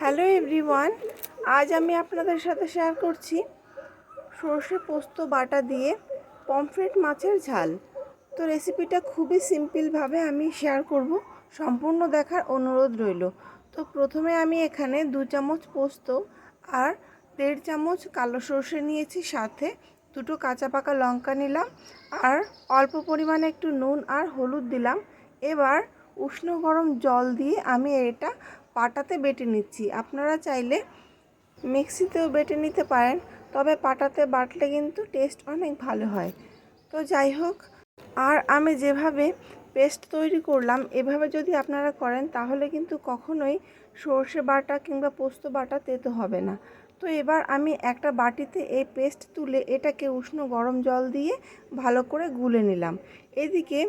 Hello everyone, আজ আমি আপনাদের সাথে শেয়ার করছি সর্ষে পোস্ত বাটা দিয়ে পমফ্রেট মাছের ঝাল। তো রেসিপিটা খুবই সিম্পলভাবে আমি শেয়ার করব, সম্পূর্ণ দেখার অনুরোধ রইল। তো প্রথমে আমি এখানে দু চামচ পোস্ত আর দেড় চামচ কালো সর্ষে নিয়েছি সাথে, দুটো কাঁচা পাকা লঙ্কা নিলাম আর অল্প পরিমাণে একটু নুন আর হলুদ দিলাম। এবার উষ্ণ গরম জল দিয়ে আমি এটা পাটাতে বেটে নিচ্ছি। আপনারা চাইলে মিক্সিতেও বেটে নিতে পারেন, তবে পাটাতে বাটলে কিন্তু টেস্ট অনেক ভালো হয়। তো যাই হোক, আর আমি যেভাবে পেস্ট তৈরি করলাম, এভাবে যদি আপনারা করেন, তাহলে কিন্তু কখনোই সর্ষে বাটা কিংবা পোস্ত বাটা তেতো হবে না। তো এবার আমি একটা বাটিতে এই পেস্ট তুলে এটাকে উষ্ণ গরম জল দিয়ে ভালো করে গুলে নিলাম। এদিকে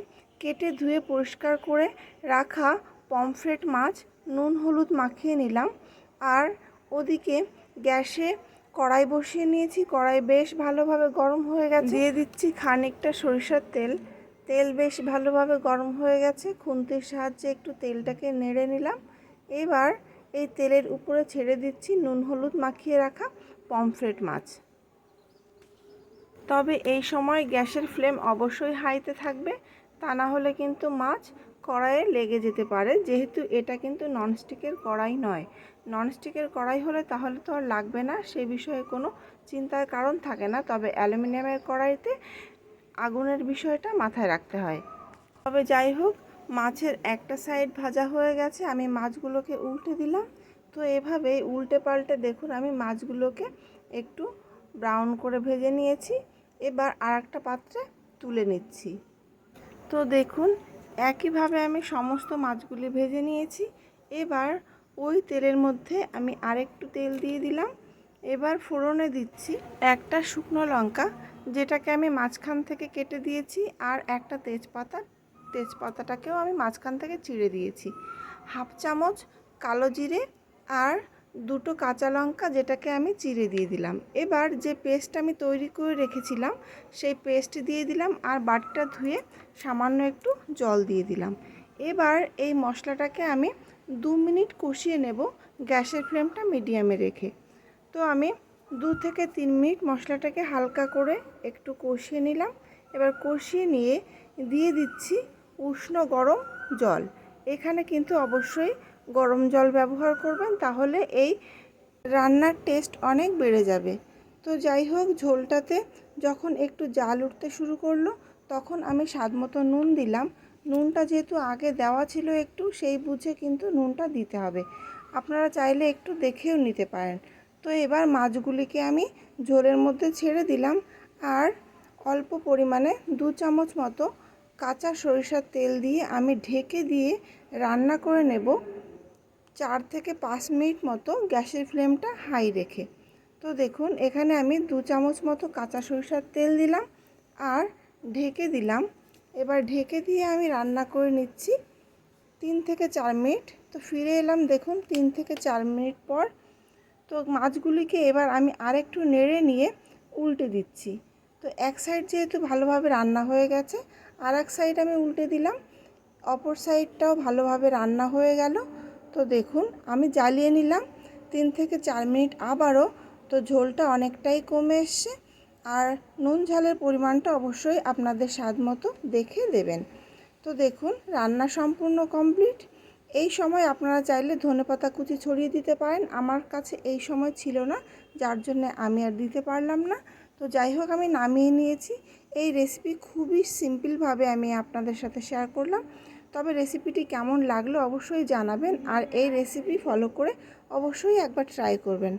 কেটে ধুয়ে পরিষ্কার করে রাখা পমফ্রেট মাছ, নুন হলুদ মাখিয়ে নিলাম। আর ওদিকে গ্যাসে কড়াই বসিয়ে নিয়েছি। কড়াই বেশ ভালোভাবে গরম হয়ে গেছে। দিয়ে দিচ্ছি খানিকটা সরিষার তেল। তেল বেশ ভালোভাবে গরম হয়ে গেছে। খুন্তির সাহায্যে একটু তেলটাকে নেড়ে নিলাম। এবার এই তেলের উপরে ছেড়ে দিচ্ছি নুন হলুদ মাখিয়ে রাখা পমফ্রেট মাছ। তবে এই সময় গ্যাসের ফ্লেম অবশ্যই হাইতে থাকবে। তা না হলে কিন্তু মাছ কড়াইয়ে লেগে যেতে পারে। যেহেতু এটা কিন্তু ননস্টিকের কড়াই নয়। ননস্টিকের কড়াই হলে তাহলে তো আর লাগবে না, সে বিষয়ে কোনো চিন্তার কারণ থাকে না। তবে অ্যালুমিনিয়ামের কড়াইতে আগুনের বিষয়টা মাথায় রাখতে হয়। তবে যাই হোক, মাছের একটা সাইড ভাজা হয়ে গেছে। আমি মাছগুলোকে উল্টে দিলাম। তো এভাবে উল্টে পাল্টে দেখুন, আমি মাছগুলোকে একটু ব্রাউন করে ভেজে নিয়েছি। এবার আর একটা পাত্রে তুলে নিচ্ছি। তো দেখুন একইভাবে আমি সমস্ত মাছগুলি ভেজে নিয়েছি। এবার ওই তেলের মধ্যে আমি আরেকটু তেল দিয়ে দিলাম। এবার ফোড়নে দিচ্ছি একটা শুকনো লঙ্কা, যেটাকে আমি মাঝখান থেকে কেটে দিয়েছি, আর একটা তেজপাতা। তেজপাতাটাকেও আমি মাঝখান থেকে চিড়ে দিয়েছি। হাফ চামচ কালো জিরে আর দুটো কাঁচা লঙ্কা যেটাকে আমি চিড়ে দিয়ে দিলাম। এবার যে পেস্ট আমি তৈরি করে রেখেছিলাম, সেই পেস্ট দিয়ে দিলাম আর বাটিটা ধুয়ে সামান্য একটু জল দিয়ে দিলাম। এবার এই মশলাটাকে আমি দু মিনিট কষিয়ে নেব গ্যাসের ফ্লেমটা মিডিয়ামে রেখে। তো আমি দু থেকে তিন মিনিট মশলাটাকে হালকা করে একটু কষিয়ে নিলাম। এবার কষিয়ে নিয়ে দিয়ে দিচ্ছি উষ্ণ গরম জল। এখানে কিন্তু অবশ্যই গরম জল ব্যবহার করবেন, তাহলে এই রান্নার টেস্ট অনেক বেড়ে যাবে। তো যাই হোক, ঝোলটাতে যখন একটু জাল উঠতে শুরু করল, তখন আমি স্বাদ মতো নুন দিলাম। নুনটা যেহেতু আগে দেওয়া ছিল একটু, সেই বুঝে কিন্তু নুনটা দিতে হবে। আপনারা চাইলে একটু দেখেও নিতে পারেন। তো এবার মাছগুলিকে আমি ঝোলের মধ্যে ছেড়ে দিলাম। আর অল্প পরিমাণে দু চামচ মতো কাঁচা সরিষার তেল দিয়ে আমি ঢেকে দিয়ে রান্না করে নেব। চার থেকে পাঁচ মিনিট মতো গ্যাসের ফ্লেমটা হাই রেখে। তো দেখুন, এখানে আমি দু চামচ মতো কাঁচা সরিষার তেল দিলাম আর ঢেকে দিলাম। এবার ঢেকে দিয়ে আমি রান্না করে নিচ্ছি তিন থেকে চার মিনিট। তো ফিরে এলাম, দেখুন, তিন থেকে চার মিনিট পর। তো মাছগুলিকে এবার আমি আরেকটু নেড়ে নিয়ে উল্টে দিচ্ছি। তো এক সাইড যেহেতু ভালোভাবে রান্না হয়ে গেছে আর এক সাইড আমি উল্টে দিলাম। অপর সাইডটাও ভালোভাবে রান্না হয়ে গেল। তো দেখুন, আমি জ্বালিয়ে নিলাম। তিন থেকে চার মিনিট আবারও তো ঝোলটা অনেকটাই কমে এসছে। আর নুন ঝালের পরিমাণটা অবশ্যই আপনাদের স্বাদ মতো দেখে দেবেন। তো দেখুন, রান্না সম্পূর্ণ কমপ্লিট। এই সময় আপনারা চাইলে ধনেপাতা কুচি ছড়িয়ে দিতে পারেন। আমার কাছে এই সময় ছিল না, যার জন্য আমি আর দিতে পারলাম না। তো যাই হোক, আমি নামিয়ে নিয়েছি। এই রেসিপি খুবই সিম্পলভাবে আমি আপনাদের সাথে শেয়ার করলাম। তবে রেসিপিটি কেমন লাগল অবশ্যই জানাবেন আর এই রেসিপি ফলো করে অবশ্যই একবার ট্রাই করবেন।